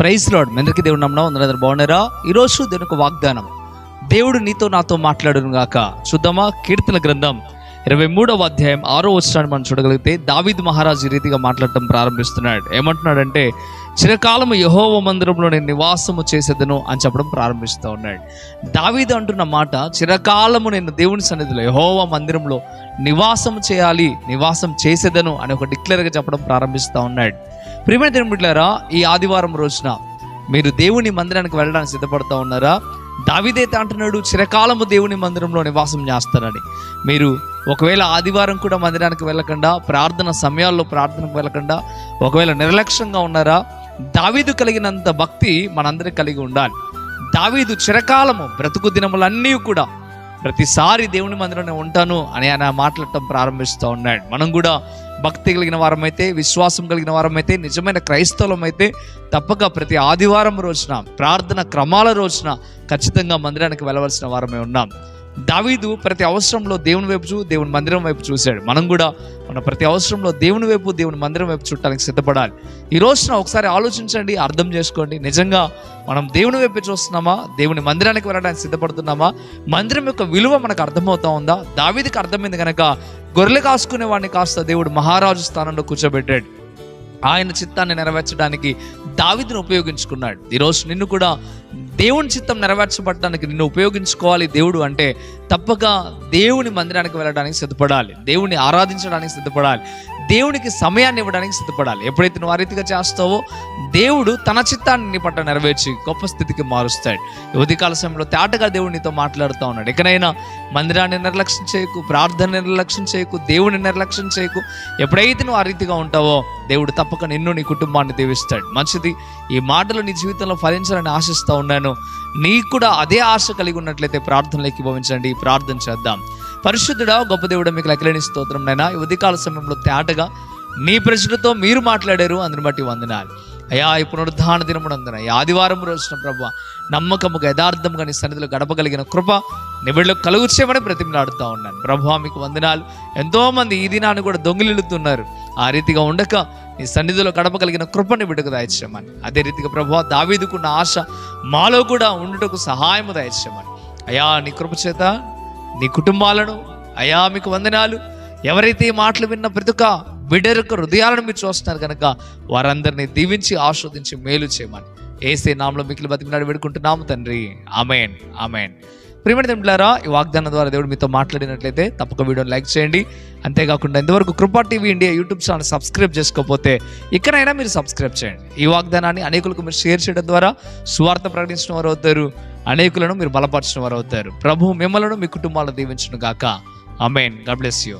Praise lord మెందరికి దేవుడు నమ్మడం అందరూ బాగున్నారా? ఈరోజు దేవుని ఒక వాగ్దానం. దేవుడు నీతో నాతో మాట్లాడును గాక. చూద్దామా? కీర్తన గ్రంథం ఇరవై మూడవ అధ్యాయం ఆరో వచ్చాన్ని మనం చూడగలిగితే దావీద్ మహారాజు ఈ రీతిగా మాట్లాడటం ప్రారంభిస్తున్నాడు. ఏమంటున్నాడంటే చిరకాలము యహోవ మందిరంలో నేను నివాసము చేసేదను అని చెప్పడం ప్రారంభిస్తూ ఉన్నాడు. దావీదు అంటున్న మాట చిరకాలము నేను దేవుని సన్నిధిలో యహోవ మందిరంలో నివాసం చేయాలి నివాసం చేసేదను అని ఒక డిక్లేర్గా చెప్పడం ప్రారంభిస్తూ ఉన్నాడు. ప్రియమైన దేవుని ఈ ఆదివారం రోజున మీరు దేవుని మందిరానికి వెళ్ళడానికి సిద్ధపడతా ఉన్నారా? దావిదైతే అంటున్నాడు చిరకాలము దేవుని మందిరంలో నివాసం చేస్తానని. మీరు ఒకవేళ ఆదివారం కూడా మందిరానికి వెళ్ళకుండా ప్రార్థన సమయాల్లో ప్రార్థనకు వెళ్ళకుండా ఒకవేళ నిర్లక్ష్యంగా ఉన్నారా? దావీదు కలిగినంత భక్తి మనందరికి కలిగి ఉండాలి. దావీదు చిరకాలము బ్రతుకు దినములన్నీ కూడా ప్రతిసారి దేవుని మందిరంలో ఉంటాను అని ఆయన మాట్లాడటం ప్రారంభిస్తూ ఉన్నాడు. మనం కూడా భక్తి కలిగిన వారమైతే విశ్వాసం కలిగిన వారమైతే నిజమైన క్రైస్తవులం అయితే తప్పక ప్రతి ఆదివారం రోజున ప్రార్థన క్రమాల రోజున ఖచ్చితంగా మందిరానికి వెళ్ళవలసిన వారమే ఉన్నాం. దావీదు ప్రతి అవసరంలో దేవుని వైపు చూ దేవుని మందిరం వైపు చూశాడు. మనం కూడా మన ప్రతి అవసరంలో దేవుని వైపు దేవుని మందిరం వైపు చూడటానికి సిద్ధపడాలి. ఈ రోజున ఒకసారి ఆలోచించండి అర్థం చేసుకోండి. నిజంగా మనం దేవుని వైపు చూస్తున్నామా? దేవుని మందిరానికి వెళ్ళడానికి సిద్ధపడుతున్నామా? మందిరం యొక్క విలువ మనకు అర్థమవుతా ఉందా? దావీదికి అర్థమైంది కనుక గొర్రెలు కాసుకునే వాడిని కాస్త దేవుడు మహారాజు స్థానంలో కూర్చోబెట్టాడు. ఆయన చిత్తాన్ని నెరవేర్చడానికి దావిదిని ఉపయోగించుకున్నాడు. ఈరోజు నిన్ను కూడా దేవుని చిత్తం నెరవేర్చబడడానికి నిన్ను ఉపయోగించుకోవాలి దేవుడు అంటే తప్పక దేవుని మందిరానికి వెళ్ళడానికి సిద్ధపడాలి. దేవుని ఆరాధించడానికి సిద్ధపడాలి. దేవునికి సమయాన్ని ఇవ్వడానికి సిద్ధపడాలి. ఎప్పుడైతే నువ్వు ఆ రీతిగా చేస్తావో దేవుడు తన చిత్తాన్ని నీ పట్ల నెరవేర్చి గొప్ప స్థితికి మారుస్తాడు. యువతి ఉదయకాల సమయంలో తేటగా దేవుడు నీతో మాట్లాడుతూ ఉన్నాడు. ఎక్కడైనా మందిరాన్ని నిర్లక్ష్యం చేయకు ప్రార్థన నిర్లక్ష్యం చేయకు దేవుని నిర్లక్ష్యం చేయకు ఎప్పుడైతే నువ్వు ఆ రీతిగా ఉంటావో దేవుడు తప్పక నిన్ను నీ కుటుంబాన్ని దీవిస్తాడు. మంచిది ఈ మాటలు నీ జీవితంలో ఫలించాలని ఆశిస్తూ ఉన్నాను. నీకు కూడా అదే ఆశ కలిగి ఉన్నట్లయితే ప్రార్థనలోకి భవించండి. ప్రార్థన చేద్దాం. పరిశుద్ధుడా గొప్ప దేవుడు మీకు లెక్కలేని స్తోత్రం నైనా ఈ ఉదయకాల సమయంలో తేటగా నీ ప్రజలతో మీరు మాట్లాడారు. అందుని బట్టి వందనాలు. అయ్యా ఈ పునరుద్ధాన దినమునందున ఈ ఆదివారం రోజున ప్రభు నమ్మకముగా యథార్థముగా నీ సన్నిధిలో గడపగలిగిన కృప నిబిళ్ళు కలుగు చేయమని బ్రతిమలాడుతూ ఉన్నాను. ప్రభు మీకు వందనాలు. ఎంతో మంది ఈ దినాన్ని కూడా దొంగిలిల్లుతున్నారు. ఆ రీతిగా ఉండక నీ సన్నిధిలో గడపగలిగిన కృపని బిడ్డకు దయచేయమని. అదే రీతిగా ప్రభు దావీదుకున్న ఆశ మాలో కూడా ఉండుటకు సహాయము దయచేయమని. అయా నీ కృప చేత నీ కుటుంబాలను అయా మీకు వందనాలు. ఎవరైతే ఈ మాటలు విన్న ప్రతి ఒక్క బిడ్డ యొక్క హృదయాలను మీరు చూస్తున్నారు కనుక వారందరినీ దీవించి ఆస్వాదించి మేలు చేయమని. ఏసే నామలో మిగిలి బతికినాడు వేడుకుంటున్నాము తండ్రి. అమేన్ అమేన్ ప్రియమైన తండ్రులారా ఈ వాగ్దానం ద్వారా దేవుడు మీతో మాట్లాడినట్లయితే తప్పక వీడియోని లైక్ చేయండి. అంతేకాకుండా ఇంతవరకు Kripa TV India YouTube channel subscribe చేసుకోకపోతే ఇక్కడైనా మీరు సబ్స్క్రైబ్ చేయండి. ఈ వాగ్దానాన్ని అనేకులకు మీరు షేర్ చేయడం ద్వారా సువార్త ప్రకటించిన వారు అవుతారు అనేకులను మీరు బలపరిచిన వారు అవుతారు. ప్రభు మిమ్మలను మీ కుటుంబాలను దీవించను గాక అమెన్ గాడ్ బ్లెస్ యూ.